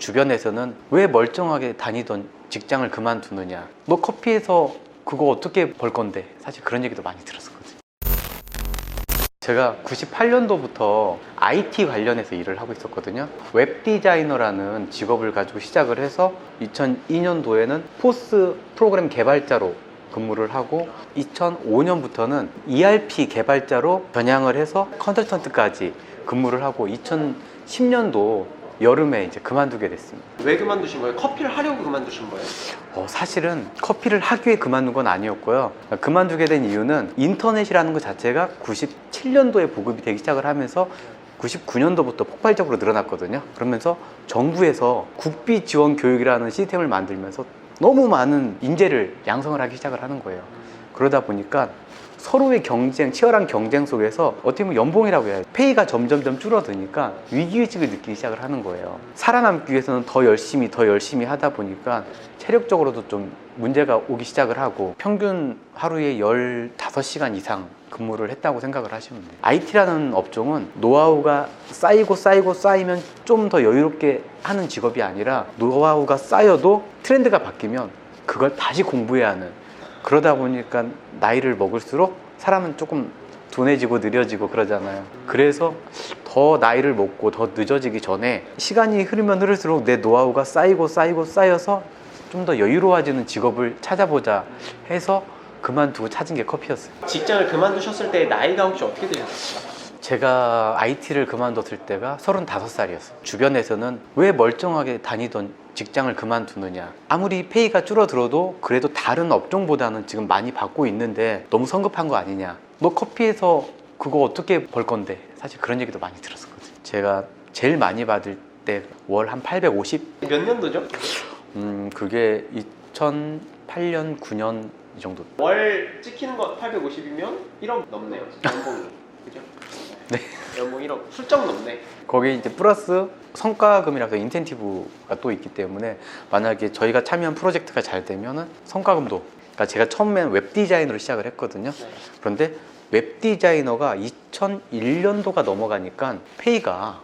주변에서는 왜 멀쩡하게 다니던 직장을 그만두느냐. 너 커피에서 그거 어떻게 벌 건데? 사실 그런 얘기도 많이 들었었거든요 제가 98년도부터 IT 관련해서 일을 하고 있었거든요. 웹 디자이너라는 직업을 가지고 시작을 해서 2002년도에는 포스 프로그램 개발자로 근무를 하고 2005년부터는 ERP 개발자로 전향을 해서 컨설턴트까지 근무를 하고 2010년도 여름에 이제 그만두게 됐습니다. 왜 그만두신 거예요? 커피를 하려고 그만두신 거예요? 어, 사실은 커피를 하기 위해 그만둔 건 아니었고요. 그만두게 된 이유는 인터넷이라는 것 자체가 97년도에 보급이 되기 시작을 하면서 99년도부터 폭발적으로 늘어났거든요. 그러면서 정부에서 국비 지원 교육이라는 시스템을 만들면서 너무 많은 인재를 양성을 하기 시작을 하는 거예요. 그러다 보니까 서로의 경쟁, 치열한 경쟁 속에서 어떻게 보면 연봉이라고 해야 돼. 페이가 점점점 줄어드니까 위기의식을 느끼기 시작을 하는 거예요. 살아남기 위해서는 더 열심히, 더 열심히 하다 보니까 체력적으로도 좀 문제가 오기 시작을 하고 평균 하루에 15시간 이상 근무를 했다고 생각을 하시면 돼요. IT라는 업종은 노하우가 쌓이고 쌓이고 쌓이면 좀 더 여유롭게 하는 직업이 아니라 노하우가 쌓여도 트렌드가 바뀌면 그걸 다시 공부해야 하는 그러다 보니까 나이를 먹을수록 사람은 조금 둔해지고 느려지고 그러잖아요. 그래서 더 나이를 먹고 더 늦어지기 전에 시간이 흐르면 흐를수록 내 노하우가 쌓이고 쌓이고 쌓여서 좀 더 여유로워지는 직업을 찾아보자 해서 그만두고 찾은 게 커피였어요. 직장을 그만두셨을 때 나이가 혹시 어떻게 되셨어요? 제가 IT를 그만뒀을 때가 35살이었어요. 주변에서는 왜 멀쩡하게 다니던 직장을 그만두느냐. 아무리 페이가 줄어들어도 그래도 다른 업종보다는 지금 많이 받고 있는데 너무 성급한 거 아니냐. 너 커피에서 그거 어떻게 벌 건데. 사실 그런 얘기도 많이 들었었거든요. 제가 제일 많이 받을 때 월 한 850? 몇 년도죠? 음, 그게 2008년, 9년 이 정도. 월 찍히는 거 850이면 1억 넘네요. 연봉이. 그죠? 네. 연봉 1억. 훌쩍 넘네. 거기 이제 플러스 성과금이라서 인센티브가 또 있기 때문에 만약에 저희가 참여한 프로젝트가 잘 되면은 성과금도 그러니까 제가 처음엔 웹 디자이너로 시작을 했거든요. 네. 그런데 웹 디자이너가 2001년도가 넘어가니까 페이가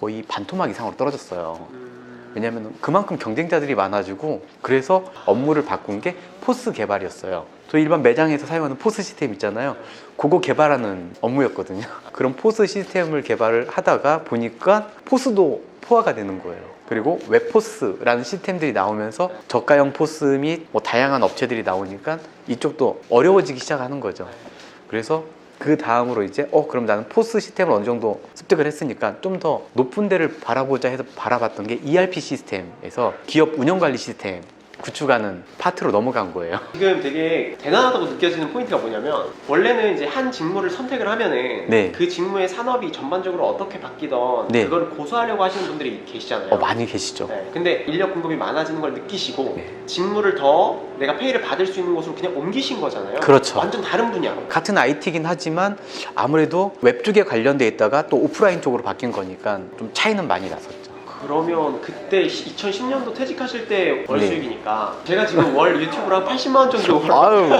거의 반토막 이상으로 떨어졌어요. 음, 왜냐하면 그만큼 경쟁자들이 많아지고 그래서 업무를 바꾼 게 포스 개발이었어요. 저희 일반 매장에서 사용하는 포스 시스템 있잖아요. 그거 개발하는 업무였거든요. 그런 포스 시스템을 개발을 하다가 보니까 포스도 포화가 되는 거예요. 그리고 웹포스라는 시스템들이 나오면서 저가형 포스 및 뭐 다양한 업체들이 나오니까 이쪽도 어려워지기 시작하는 거죠. 그래서 그 다음으로 이제 어 그럼 나는 포스 시스템을 어느 정도 습득을 했으니까 좀 더 높은 데를 바라보자 해서 바라봤던 게 ERP 시스템에서 기업 운영 관리 시스템 구축하는 파트로 넘어간 거예요. 지금 되게 대단하다고 느껴지는 포인트가 뭐냐면 원래는 이제 한 직무를 선택을 하면은 네. 그 직무의 산업이 전반적으로 어떻게 바뀌던 네. 그걸 고수하려고 하시는 분들이 계시잖아요. 어 많이 계시죠. 네. 근데 인력 공급이 많아지는 걸 느끼시고 네. 직무를 더 내가 페이를 받을 수 있는 곳으로 그냥 옮기신 거잖아요. 그렇죠. 완전 다른 분야로. 같은 IT긴 하지만 아무래도 웹 쪽에 관련돼 있다가 또 오프라인 쪽으로 바뀐 거니까 좀 차이는 많이 났었죠. 그러면 그때 2010년도 퇴직하실 때 월 네. 수익이니까 제가 지금 월 유튜브로 한 80만 원 정도 벌- 아유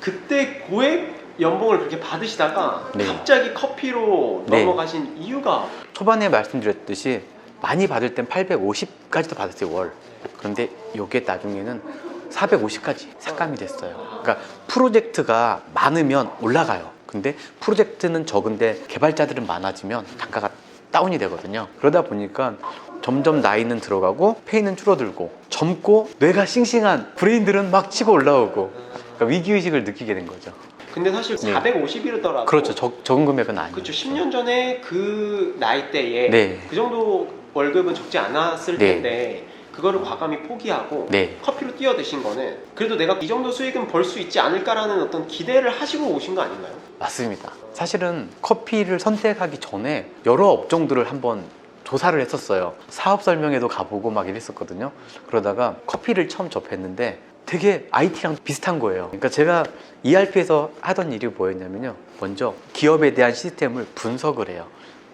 그때 고액 연봉을 그렇게 받으시다가 네. 갑자기 커피로 네. 넘어가신 이유가 초반에 말씀드렸듯이 많이 받을 땐 850까지도 받았어요 월. 그런데 이게 나중에는 450까지 삭감이 됐어요. 그러니까 프로젝트가 많으면 올라가요. 근데 프로젝트는 적은데 개발자들은 많아지면 단가가 다운이 되거든요. 그러다 보니까 점점 나이는 들어가고 페이는 줄어들고 젊고 뇌가 싱싱한 브레인들은 막 치고 올라오고 그러니까 위기의식을 느끼게 된 거죠. 근데 사실 네. 450이더라도 그렇죠. 적, 적은 금액은 아니에요. 그렇죠. 10년 전에 그 나이대에 네. 그 정도 월급은 적지 않았을 네. 텐데 그거를 과감히 포기하고 네. 커피로 뛰어 드신 거는 그래도 내가 이 정도 수익은 벌 수 있지 않을까라는 어떤 기대를 하시고 오신 거 아닌가요? 맞습니다. 사실은 커피를 선택하기 전에 여러 업종들을 한번 조사를 했었어요. 사업 설명회도 가보고 막 이랬었거든요. 그러다가 커피를 처음 접했는데 되게 IT랑 비슷한 거예요. 그러니까 제가 ERP에서 하던 일이 뭐였냐면요. 먼저 기업에 대한 시스템을 분석을 해요.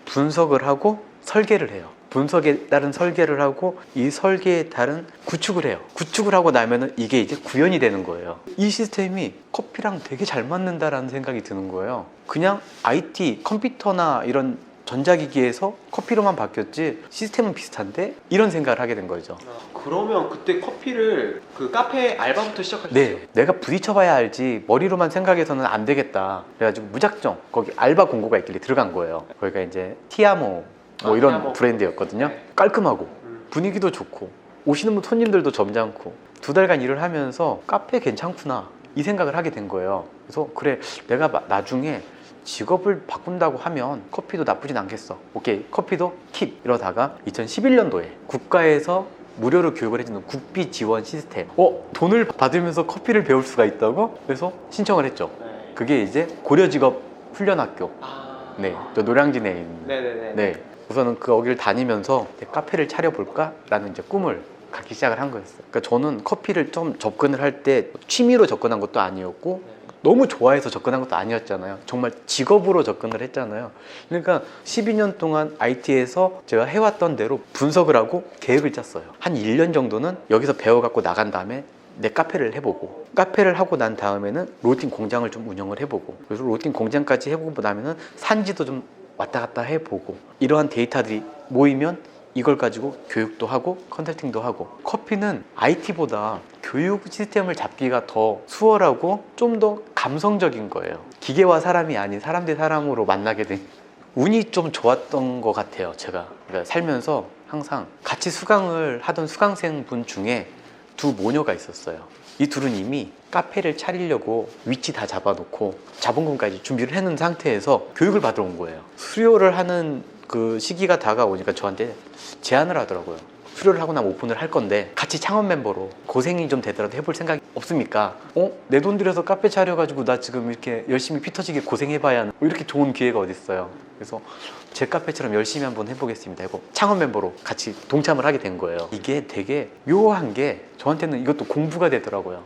분석을 하고 설계를 해요. 분석에 따른 설계를 하고 이 설계에 따른 구축을 해요. 구축을 하고 나면은 이게 이제 구현이 되는 거예요. 이 시스템이 커피랑 되게 잘 맞는다라는 생각이 드는 거예요. 그냥 IT, 컴퓨터나 이런 전자기기에서 커피로만 바뀌었지 시스템은 비슷한데 이런 생각을 하게 된 거죠. 그러면 그때 커피를 그 카페 알바부터 시작하셨어요? 네, 내가 부딪혀봐야 알지 머리로만 생각해서는 안 되겠다. 그래가지고 무작정 거기 알바 공고가 있길래 들어간 거예요. 거기가 이제 티아모 뭐 아, 이런 티아모. 브랜드였거든요. 네. 깔끔하고 음. 분위기도 좋고 오시는 분 손님들도 점잖고 두 달간 일을 하면서 카페 괜찮구나 이 생각을 하게 된 거예요. 그래서 그래 내가 마- 나중에 직업을 바꾼다고 하면 커피도 나쁘진 않겠어. 오케이 커피도 킵 이러다가 2011년도에 국가에서 무료로 교육을 해주는 국비 지원 시스템. 어 돈을 받으면서 커피를 배울 수가 있다고? 그래서 신청을 했죠. 네. 그게 이제 고려 직업 훈련학교. 아. 네, 저 노량진에 있는. 네네네. 네. 우선은 그 거기를 다니면서 이제 카페를 차려볼까라는 이제 꿈을 갖기 시작을 한 거였어요. 그러니까 저는 커피를 좀 접근을 할 때 취미로 접근한 것도 아니었고 너무 좋아해서 접근한 것도 아니었잖아요. 정말 직업으로 접근을 했잖아요. 그러니까 12년 동안 IT에서 제가 해왔던 대로 분석을 하고 계획을 짰어요. 한 1년 정도는 여기서 배워갖고 나간 다음에 내 카페를 해보고 카페를 하고 난 다음에는 로팅 공장을 좀 운영을 해보고 그래서 로팅 공장까지 해보고 나면은 산지도 좀 왔다 갔다 해보고 이러한 데이터들이 모이면 이걸 가지고 교육도 하고 컨설팅도 하고 커피는 IT보다 교육 시스템을 잡기가 더 수월하고 좀 더 감성적인 거예요. 기계와 사람이 아닌 사람 대 사람으로 만나게 된 운이 좀 좋았던 것 같아요 제가. 그러니까 살면서 항상 같이 수강을 하던 수강생 분 중에 두 모녀가 있었어요 이 둘은 이미 카페를 차리려고 위치 다 잡아놓고 자본금까지 준비를 해놓은 상태에서 교육을 받으러 온 거예요. 수료를 하는 그 시기가 다가오니까 저한테 제안을 하더라고요. 수료를 하고 나면 오픈을 할 건데 같이 창업 멤버로 고생이 좀 되더라도 해볼 생각이 없습니까? 어? 내 돈 들여서 카페 차려가지고 나 지금 이렇게 열심히 피 터지게 고생해봐야 하는 뭐 이렇게 좋은 기회가 어딨어요. 그래서 제 카페처럼 열심히 한번 해보겠습니다 하고 창업 멤버로 같이 동참을 하게 된 거예요. 이게 되게 묘한 게 저한테는 이것도 공부가 되더라고요.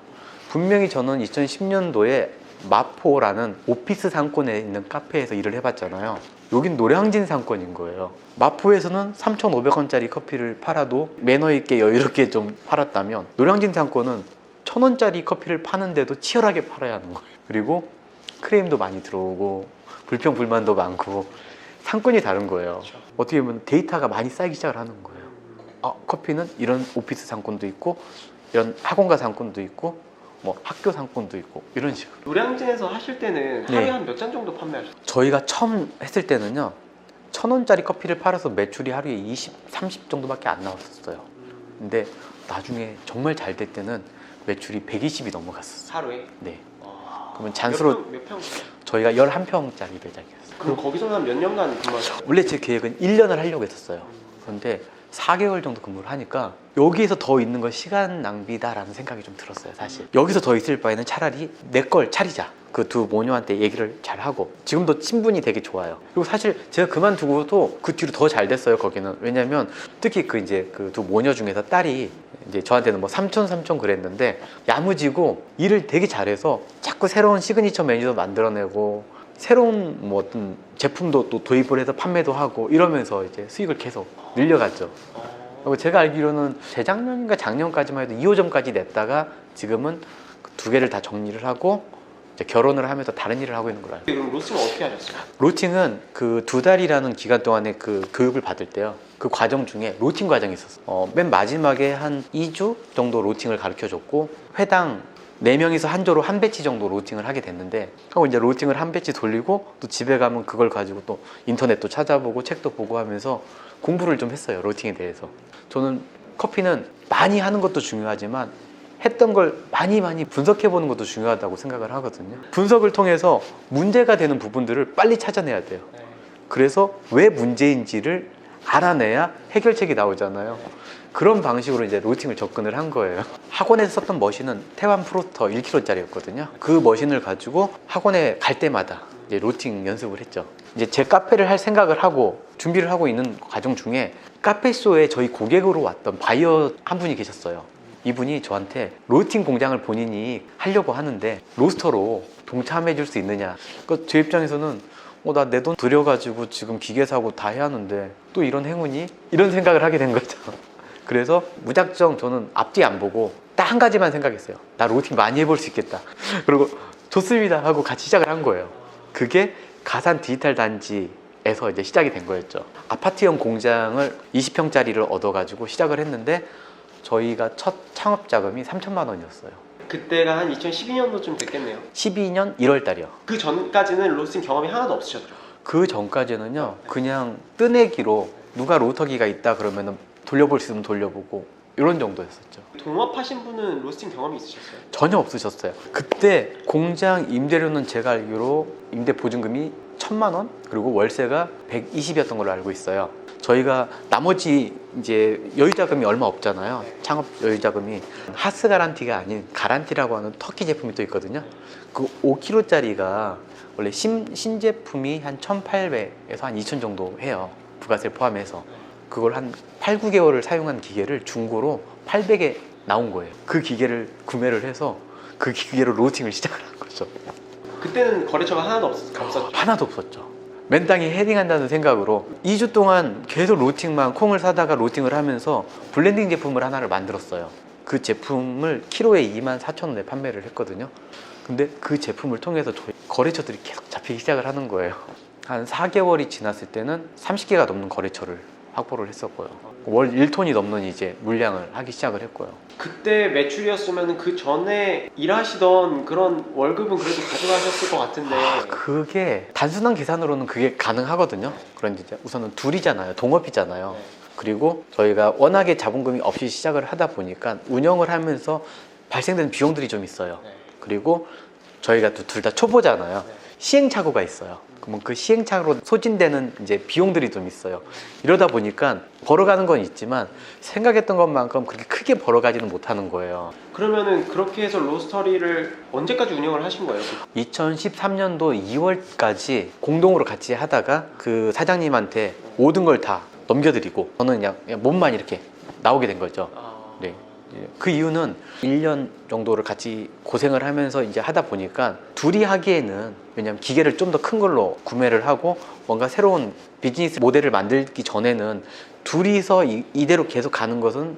분명히 저는 2010년도에 마포라는 오피스 상권에 있는 카페에서 일을 해봤잖아요. 여긴 노량진 상권인 거예요. 마포에서는 3,500원짜리 커피를 팔아도 매너 있게 여유롭게 좀 팔았다면 노량진 상권은 1,000원짜리 커피를 파는데도 치열하게 팔아야 하는 거예요. 그리고 크레임도 많이 들어오고 불평 불만도 많고 상권이 다른 거예요. 어떻게 보면 데이터가 많이 쌓이기 시작을 하는 거예요. 아, 커피는 이런 오피스 상권도 있고 이런 학원가 상권도 있고 뭐 학교 상권도 있고 이런 식으로. 노량진에서 하실 때는 하루에 네. 한 몇 잔 정도 판매하셨어요? 저희가 처음 했을 때는요. 천 원짜리 커피를 팔아서 매출이 하루에 20, 30 정도밖에 안 나왔었어요. 근데 나중에 정말 잘 될 때는 매출이 120이 넘어갔었어요. 하루에? 네. 와. 그러면 잔수로 몇 평? 저희가 11평짜리 매장이었어요. 그럼 거기서는 한몇 년간 근무하셨어요? 원래 제 계획은 1년을 하려고 했었어요. 그런데 4개월 정도 근무를 하니까 여기에서 더 있는 건 시간 낭비다라는 생각이 좀 들었어요, 사실. 여기서 더 있을 바에는 차라리 내 걸 차리자. 그 두 모녀한테 얘기를 잘 하고 지금도 친분이 되게 좋아요. 그리고 사실 제가 그만두고도 그 뒤로 더 잘 됐어요, 거기는. 왜냐면 특히 그 이제 그 두 모녀 중에서 딸이 이제 저한테는 뭐 삼촌 삼촌 그랬는데 야무지고 일을 되게 잘해서 자꾸 새로운 시그니처 메뉴도 만들어내고 새로운 뭐 어떤 제품도 또 도입을 해서 판매도 하고 이러면서 이제 수익을 계속 늘려갔죠. 그리고 제가 알기로는 재작년인가 작년까지만 해도 2호점까지 냈다가 지금은 두 개를 다 정리를 하고 결혼을 하면서 다른 일을 하고 있는 거라요. 그럼 로스는 어떻게 하셨어요? 로팅은 그 두 달이라는 기간 동안에 그 교육을 받을 때요. 그 과정 중에 로팅 과정이 있었어요. 어, 맨 마지막에 한 2주 정도 로팅을 가르쳐 줬고 회당 4명이서 한 조로 한 배치 정도 로팅을 하게 됐는데 하고 이제 로팅을 한 배치 돌리고 또 집에 가면 그걸 가지고 또 인터넷도 찾아보고 책도 보고 하면서 공부를 좀 했어요. 로팅에 대해서. 저는 커피는 많이 하는 것도 중요하지만 했던 걸 많이 많이 분석해 보는 것도 중요하다고 생각을 하거든요. 분석을 통해서 문제가 되는 부분들을 빨리 찾아내야 돼요. 네. 그래서 왜 문제인지를 알아내야 해결책이 나오잖아요. 그런 방식으로 이제 로팅을 접근을 한 거예요. 학원에서 썼던 머신은 태완 프로스터 1kg짜리였거든요. 그 머신을 가지고 학원에 갈 때마다 이제 로팅 연습을 했죠. 이제 제 카페를 할 생각을 하고 준비를 하고 있는 과정 중에 카페쇼에 저희 고객으로 왔던 바이어 한 분이 계셨어요. 이분이 저한테 로스팅 공장을 본인이 하려고 하는데 로스터로 동참해 줄 수 있느냐. 그제 입장에서는 어, 나 내 돈 들여가지고 지금 기계 사고 다 해야 하는데 또 이런 행운이? 이런 생각을 하게 된 거죠. 그래서 무작정 저는 앞뒤 안 보고 딱 한 가지만 생각했어요. 나 로팅 많이 해볼 수 있겠다. 그리고 좋습니다 하고 같이 시작을 한 거예요. 그게 가산 디지털 단지 에서 이제 시작이 된 거였죠. 아파트형 공장을 20평짜리를 얻어가지고 시작을 했는데 저희가 첫 창업 자금이 3천만 원이었어요. 그때가 한 2012년도쯤 됐겠네요. 12년 1월 달이요. 그 전까지는 로스팅 경험이 하나도 없으셨죠? 그 전까지는요, 그냥 뜨내기로 누가 로터기가 있다 그러면 돌려볼 수 있으면 돌려보고 이런 정도였었죠. 동업하신 분은 로스팅 경험이 있으셨어요? 전혀 없으셨어요. 그때 공장 임대료는 제가 알기로 임대 보증금이 천만 원 그리고 월세가 120이었던 걸로 알고 있어요. 저희가 나머지 이제 여유 자금이 얼마 없잖아요. 창업 여유 자금이 하스 가란티가 아닌 가란티라고 하는 터키 제품이 또 있거든요. 그 5kg짜리가 원래 신, 신제품이 한 1,800에서 한 2,000 정도 해요. 부가세 포함해서. 그걸 한 8, 9개월을 사용한 기계를 중고로 800에 나온 거예요. 그 기계를 구매를 해서 그 기계로 로팅을 시작을 한 거죠. 그때는 거래처가 하나도 없, 없었죠? 하나도 없었죠. 맨땅에 헤딩한다는 생각으로 2주 동안 계속 로팅만 콩을 사다가 로팅을 하면서 블렌딩 제품을 하나를 만들었어요. 그 제품을 키로에 2만 4천 원에 판매를 했거든요. 근데 그 제품을 통해서 저희 거래처들이 계속 잡히기 시작을 하는 거예요. 한 4개월이 지났을 때는 30개가 넘는 거래처를 확보를 했었고요. 월 1톤이 넘는 이제 물량을 하기 시작을 했고요. 그때 매출이었으면 그 전에 일하시던 그런 월급은 그래도 가져가셨을 것 같은데 그게 단순한 계산으로는 그게 가능하거든요. 그런데 이제 우선은 둘이잖아요. 동업이잖아요. 네. 그리고 저희가 워낙에 자본금이 없이 시작을 하다 보니까 운영을 하면서 발생되는 비용들이 좀 있어요. 네. 그리고 저희가 둘 다 초보잖아요. 네. 시행착오가 있어요. 그러면 그 시행착오로 소진되는 이제 비용들이 좀 있어요. 이러다 보니까 벌어가는 건 있지만 생각했던 것만큼 그렇게 크게 벌어가지는 못하는 거예요. 그러면은 그렇게 해서 로스터리를 언제까지 운영을 하신 거예요? 2013년도 2월까지 공동으로 같이 하다가 그 사장님한테 모든 걸 다 넘겨드리고 저는 그냥, 그냥 몸만 이렇게 나오게 된 거죠. 아... 네. 그 이유는 1년 정도를 같이 고생을 하면서 이제 하다 보니까 둘이 하기에는 왜냐면 기계를 좀 더 큰 걸로 구매를 하고 뭔가 새로운 비즈니스 모델을 만들기 전에는 둘이서 이, 이대로 계속 가는 것은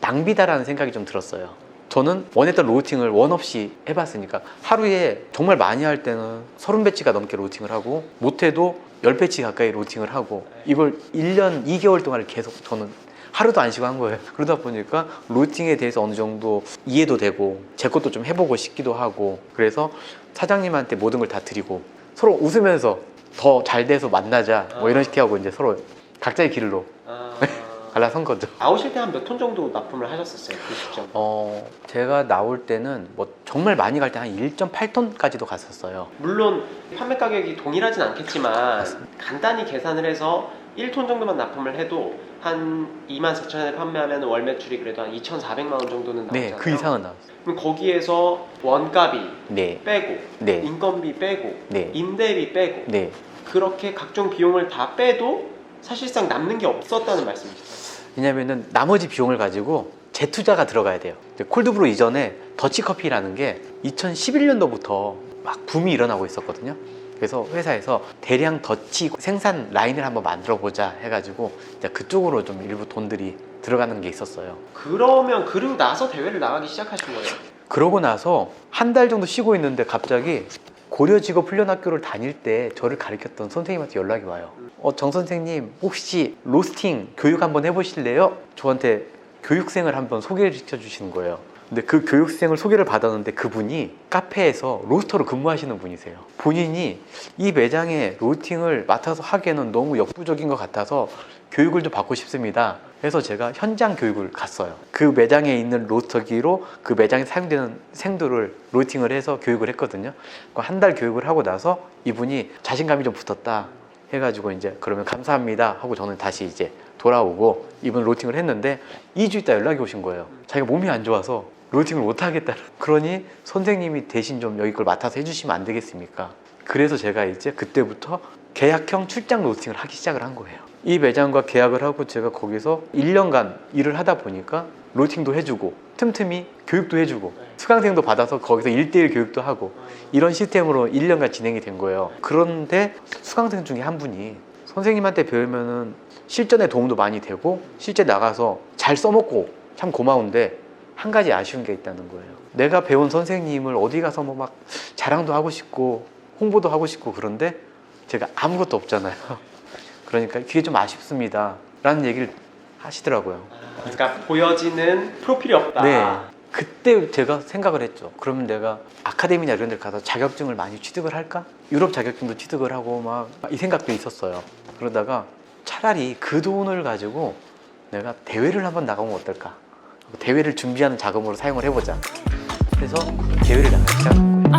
낭비다라는 생각이 좀 들었어요. 저는 원했던 로우팅을 원 없이 해봤으니까 하루에 정말 많이 할 때는 30배치가 넘게 로우팅을 하고 못해도 10배치 가까이 로우팅을 하고 이걸 1년 2개월 동안 계속 저는 하루도 안 쉬고 한 거예요. 그러다 보니까 루팅에 대해서 어느 정도 이해도 되고 제 것도 좀 해보고 싶기도 하고 그래서 사장님한테 모든 걸 다 드리고 서로 웃으면서 더 잘 돼서 만나자 뭐 이런 식으로 하고 이제 서로 각자의 길로 아... 갈라선 거죠. 나오실 때 한 몇 톤 정도 납품을 하셨었어요? 그 시점 어 제가 나올 때는 뭐 정말 많이 갈 때 한 1.8톤까지도 갔었어요. 물론 판매 가격이 동일하진 않겠지만 간단히 계산을 해서 1톤 정도만 납품을 해도 한 2만 4천 원에 판매하면 월 매출이 그래도 한 2,400만 원 정도는 나오잖아요. 네, 그 이상은 나왔어요. 그럼 거기에서 원가비 네, 빼고 네, 인건비 빼고 네, 임대비 빼고 네. 그렇게 각종 비용을 다 빼도 사실상 남는 게 없었다는 말씀이시죠? 왜냐면은 나머지 비용을 가지고 재투자가 들어가야 돼요. 콜드브루 이전에 더치커피라는 게 2011년도부터 막 붐이 일어나고 있었거든요. 그래서 회사에서 대량 더치 생산 라인을 한번 만들어 보자 해가지고 이제 그쪽으로 좀 일부 돈들이 들어가는 게 있었어요. 그러면 그러고 나서 대회를 나가기 시작하신 거예요? 그러고 나서 한 달 정도 쉬고 있는데 갑자기 고려 직업 훈련학교를 다닐 때 저를 가르쳤던 선생님한테 연락이 와요. 어, 정 선생님 혹시 로스팅 교육 한번 해보실래요? 저한테 교육생을 한번 소개를 시켜주시는 거예요. 근데 그 교육생을 소개를 받았는데 그분이 카페에서 로스터로 근무하시는 분이세요. 본인이 이 매장에 로스팅을 맡아서 하기에는 너무 역부족인 것 같아서 교육을 좀 받고 싶습니다. 그래서 제가 현장 교육을 갔어요. 그 매장에 있는 로스터기로 그 매장에 사용되는 생두를 로팅을 해서 교육을 했거든요. 한 달 교육을 하고 나서 이분이 자신감이 좀 붙었다 해가지고 이제 그러면 감사합니다 하고 저는 다시 이제 돌아오고 이분 로팅을 했는데 2주 있다 연락이 오신 거예요. 자기가 몸이 안 좋아서 로팅을 못 하겠다. 그러니 선생님이 대신 좀 여기 걸 맡아서 해주시면 안 되겠습니까? 그래서 제가 이제 그때부터 계약형 출장 로팅을 하기 시작을 한 거예요. 이 매장과 계약을 하고 제가 거기서 1년간 일을 하다 보니까 로팅도 해주고 틈틈이 교육도 해주고 수강생도 받아서 거기서 1대1 교육도 하고 이런 시스템으로 1년간 진행이 된 거예요. 그런데 수강생 중에 한 분이 선생님한테 배우면은 실전에 도움도 많이 되고 실제 나가서 잘 써먹고 참 고마운데 한 가지 아쉬운 게 있다는 거예요. 내가 배운 선생님을 어디 가서 뭐 막 자랑도 하고 싶고 홍보도 하고 싶고 그런데 제가 아무것도 없잖아요. 그러니까 그게 좀 아쉽습니다. 라는 얘기를 하시더라고요. 그러니까 보여지는 프로필이 없다. 네. 그때 제가 생각을 했죠. 그러면 내가 아카데미나 이런 데 가서 자격증을 많이 취득을 할까? 유럽 자격증도 취득을 하고 막 이 생각도 있었어요. 그러다가 차라리 그 돈을 가지고 내가 대회를 한번 나가면 어떨까? 대회를 준비하는 자금으로 사용을 해보자. 그래서 대회를 나가기 시작한 거예요.